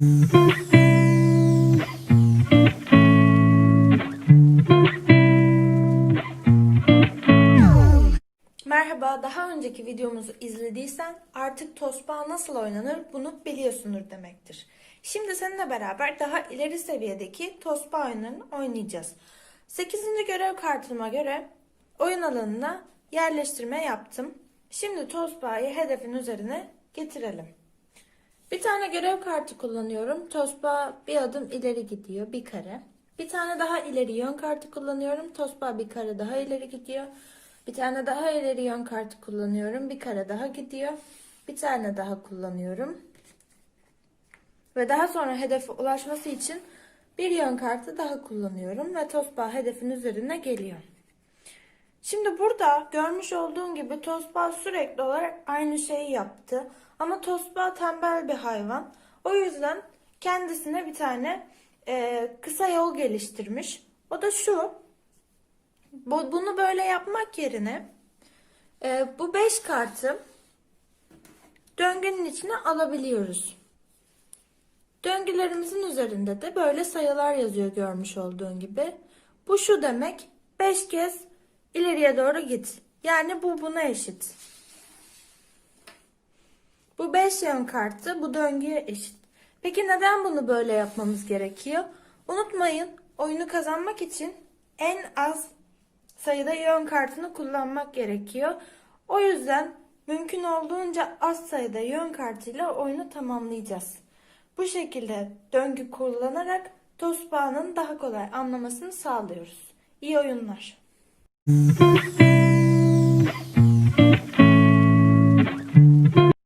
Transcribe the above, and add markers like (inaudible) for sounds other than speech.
Merhaba, daha önceki videomuzu izlediysen artık tosbağa nasıl oynanır bunu biliyorsundur demektir. Şimdi seninle beraber daha ileri seviyedeki tosbağa oyunlarını oynayacağız. 8. görev kartıma göre oyun alanına yerleştirme yaptım. Şimdi tosbağı hedefin üzerine getirelim. Bir tane görev kartı kullanıyorum. Tosba bir adım ileri gidiyor, bir kare. Bir tane daha ileri yön kartı kullanıyorum. Tosba bir kare daha ileri gidiyor. Bir tane daha ileri yön kartı kullanıyorum. Bir kare daha gidiyor. Bir tane daha kullanıyorum. Ve daha sonra hedefe ulaşması için bir yön kartı daha kullanıyorum. Ve Tosba hedefin üzerine geliyor. Şimdi burada görmüş olduğun gibi Tosba sürekli olarak aynı şeyi yaptı. Ama Tosba tembel bir hayvan. O yüzden kendisine bir tane e, kısa yol geliştirmiş. O da şu. Bu, bunu böyle yapmak yerine e, bu 5 kartı döngünün içine alabiliyoruz. Döngülerimizin üzerinde de böyle sayılar yazıyor görmüş olduğun gibi. Bu şu demek 5 kez ileriye doğru git. Yani bu buna eşit. Bu 5 yön kartı bu döngüye eşit. Peki neden bunu böyle yapmamız gerekiyor? Unutmayın oyunu kazanmak için en az sayıda yön kartını kullanmak gerekiyor. O yüzden mümkün olduğunca az sayıda yön kartıyla oyunu tamamlayacağız. Bu şekilde döngü kullanarak Tosbağa'nın daha kolay anlamasını sağlıyoruz. İyi oyunlar. Thank (laughs) you.